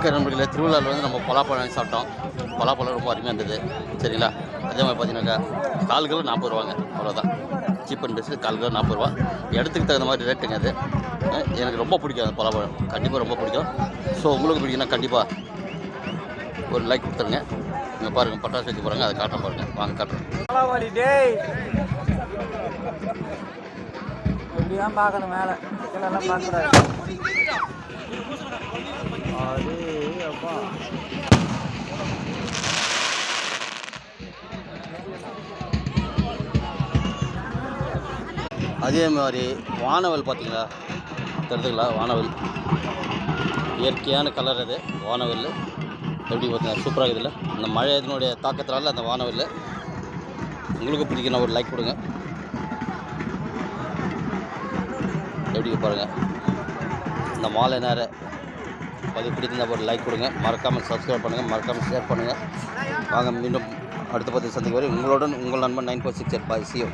Okay நண்பர்களே திருவிழாவில் வந்து நம்ம பலாப்பழம் வாங்கி சாப்பிட்டோம். பலாப்பழம் ரொம்ப அருமையாக இருந்தது. சரிங்களா? அதே மாதிரி பார்த்தீங்கன்னாக்கா கால் கிலோ நாற்பது ரூபாங்க. அவ்வளோதான் சீப் அண்ட் பெஸ்ட்டு கால் கிலோ நாற்பது ரூபா. இடத்துக்கு தகுந்த மாதிரி ரேட்டுங்க அது. எனக்கு ரொம்ப பிடிக்கும் அந்த பலாப்பழம். கண்டிப்பாக ரொம்ப பிடிக்கும். ஸோ உங்களுக்கு பிடிக்குன்னா கண்டிப்பாக ஒரு லைக் கொடுத்துருங்க. இங்கே பாருங்கள் பட்டாசு வச்சு போகிறாங்க அதை காட்ட பாருங்கள் வாங்க காட்டுறேன். பார்க்கணும் மேலே? பார்க்கக்கூடாது. அதே மாதிரி வானவல் பார்த்தீங்களா? தெரிஞ்சுங்களா வானவல். இயற்கையான கலர் அது வானவல். எப்படி பார்த்தீங்கன்னா சூப்பராக இதில் அந்த மழை இதனுடைய தாக்கத்தினால அந்த வானவல். உங்களுக்கு பிடிக்கணும் ஒரு லைக் கொடுங்க. எப்படி பாருங்கள் இந்த மாலை நேரம் பதிவு பிடித்திருந்தா ஒரு லைக் கொடுங்க. மறக்காமல் சப்ஸ்கிரைப் பண்ணுங்கள் மறக்காமல் ஷேர் பண்ணுங்கள் வாங்க மீண்டும் அடுத்த பற்றி சந்திக்க வரை உங்களுடன் உங்கள் நண்பன் நைன் ஃபோர் சிக்ஸ் எட் பாய் சிஓ